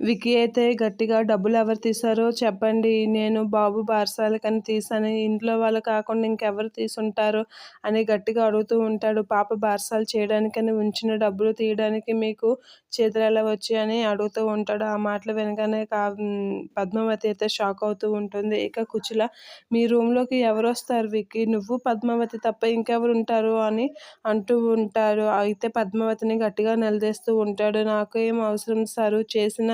విక్కీ అయితే గట్టిగా డబ్బులు ఎవరు తీశారో చెప్పండి. నేను బాబు బారసాలకని తీసాను ఇంట్లో వాళ్ళు కాకుండా ఇంకెవరు తీసుంటారు అని గట్టిగా అడుగుతూ ఉంటాడు. పాప బారసాలు చేయడానికని ఉంచిన డబ్బులు తీయడానికి మీకు చేతులు ఎలా అని అడుగుతూ ఉంటాడు. ఆ మాటలు వినగానే కా పద్మావతి అయితే షాక్ అవుతూ ఉంటుంది. ఇక కుచిల మీ రూమ్లోకి ఎవరు వస్తారు విక్కీ నువ్వు పద్మావతి తప్ప ఇంకెవరు ఉంటారు అని అంటూ ఉంటారు అయితే పద్మావతిని గట్టిగా నిలదీస్తూ ఉంటాడు. నాకు ఏం అవసరం సారు? చేసిన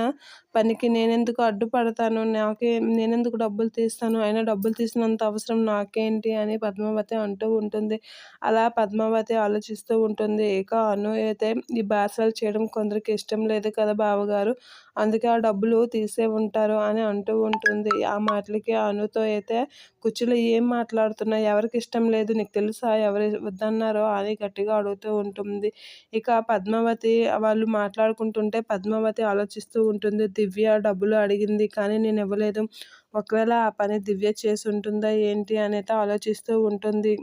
పనికి నేనెందుకు అడ్డుపడతాను? నాకే నేనెందుకు డబ్బులు తీస్తాను? అయినా డబ్బులు తీసినంత అవసరం నాకేంటి? అని పద్మావతి అంటూ ఉంటుంది. అలా పద్మావతి ఆలోచిస్తూ ఉంటుంది. ఇక అను అయితే ఈ బాసలు చేయడం కొందరికి ఇష్టం లేదు కదా బావగారు. అందుకే ఆ డబ్బులు తీసే ఉంటారు అని అంటూ ఉంటుంది. ఆ మాటలకి అనుతో అయితే కుర్చీలో ఏం మాట్లాడుతున్నా ఎవరికి ఇష్టం లేదు? నీకు తెలుసా? ఎవరు వద్దన్నారో? అని గట్టిగా అడుగుతూ ఉంటుంది. ఇక పద్మావతి వాళ్ళు మాట్లాడుకుంటుంటే పద్మావతి ఆలోచిస్తూ ఉంటుంది దివ్య డబ్బులు అడిగింది కానీ నేను ఇవ్వలేదు. ఒకవేళ ఆ పని దివ్య చేసి ఉంటుందా ఏంటి అనేది ఆలోచిస్తూ ఉంటుంది.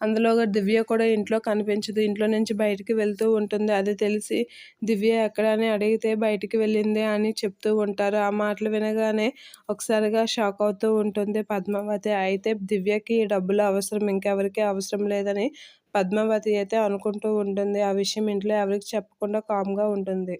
అందులోగా దివ్య కూడా ఇంట్లో కనిపించదు. ఇంట్లో నుంచి బయటికి వెళ్తూ ఉంటుంది. అది తెలిసి దివ్య ఎక్కడ అని అడిగితే బయటికి వెళ్ళింది అని చెప్తూ ఉంటారు. ఆ మాటలు వినగానే ఒకసారిగా షాక్ అవుతూ ఉంటుంది పద్మావతి. అయితే దివ్యకి డబ్బులు అవసరం ఇంకెవరికి అవసరం లేదని పద్మావతి అయితే అనుకుంటూ ఉంటుంది. ఆ విషయం ఇంట్లో ఎవరికి చెప్పకుండా కామ్గా ఉంటుంది.